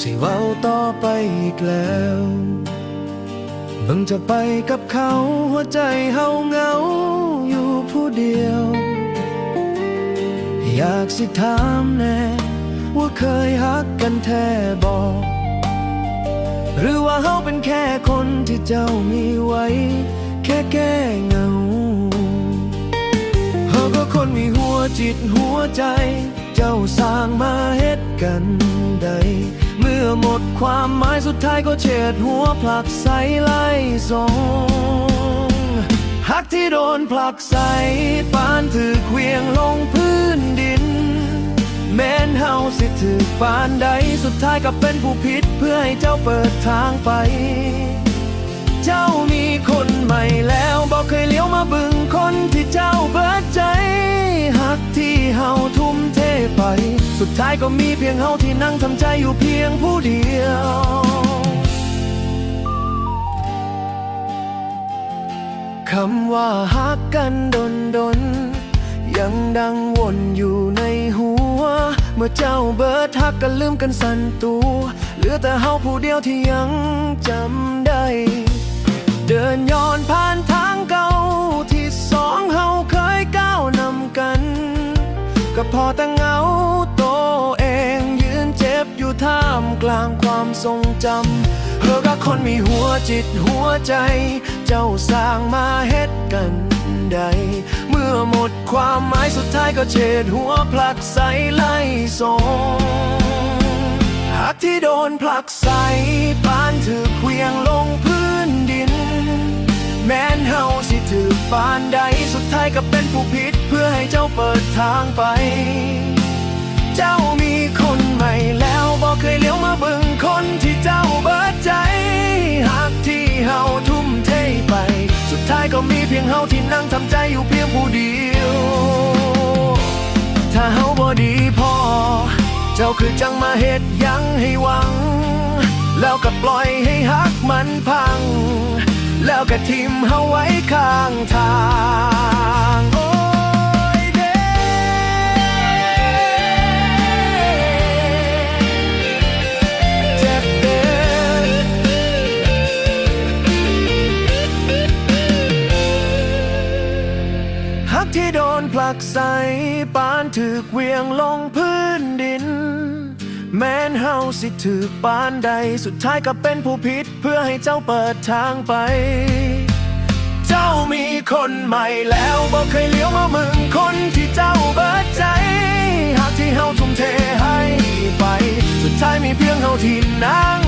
สิว้าวต่อไปอีกแล้วบิ่งจะไปกับเขาหัวใจเฮาเงาอยู่ผู้เดียว อยากสิถามแน่ ว่าเคยฮักกันแท้บอก หรือว่าเฮาเป็นแค่คนที่เจ้ามีไว้ แค่แก้เงาเฮาก็คนมีหัวจิตหัวใจ เจ้าสร้างมาเฮ็ดกันใด อหมดความหมายสุดท้ายก็เฉิดหัวผลักใสไล่ส่งหักที่โดนผลักใสปานถือเควียงลงพื้นดิน แม้นเฮาสิถือปานใดสุดท้ายก็เป็นผู้ผิดเพื่อให้เจ้าเปิดทางไป เจ้ามีคนใหม่แล้วบอกเคยเลี้ยวมาบึง สุดท้ายก็มีเพียงเฮาที่นั่งทำใจอยู่เพียงผู้เดียวคำว่าฮักกันดนดน ยังดังวนอยู่ในหัว เมื่อเจ้าเบิดฮักกันลืมกันสันตัวเหลือแต่เฮาผู้เดียวที่ยังจำได้ เดินย้อนผ่านทางเก่า ที่สองเฮาเคยก้าวนำกัน ก็พอแต่เงา อยู่ท่ามกลางความทรงจำเธอก็คนมีหัวจิตหัวใจ เจ้าสร้างมาเฮ็ดกันใด เมื่อหมดความหมายสุดท้ายก็เฉดหัวผลักใสไล่ส่งหากที่โดนผลักใสปานถือเควียงลงพื้นดิน แม้นเฮาสิถือปานใดสุดท้ายก็เป็นผู้ผิดเพื่อให้เจ้าเปิดทางไป เจ้ามีคนใหม่แล้ว มีเพียงเฮาที่นั่งทำใจอยู่เพียงผู้เดียว ถ้าเฮาบ่ดีพอ เจ้าคือจังมาเฮ็ดยังให้หวัง แล้วก็ปล่อยให้ฮักมันพัง แล้วก็ทิมเฮาไว้ข้างทาง ที่โดนผลักใส่ปานถือเวียงลงพื้นดิน แม้นเฮาสิถือปานใดสุดท้ายก็เป็นผู้ผิดเพื่อให้เจ้าเปิดทางไป เจ้ามีคนใหม่แล้วบอกเคยเลี้ยวมามึงคนที่เจ้าเบิดใจ หากที่เฮาทุ่มเทให้ไป สุดท้ายมีเพียงเฮาที่นั่ง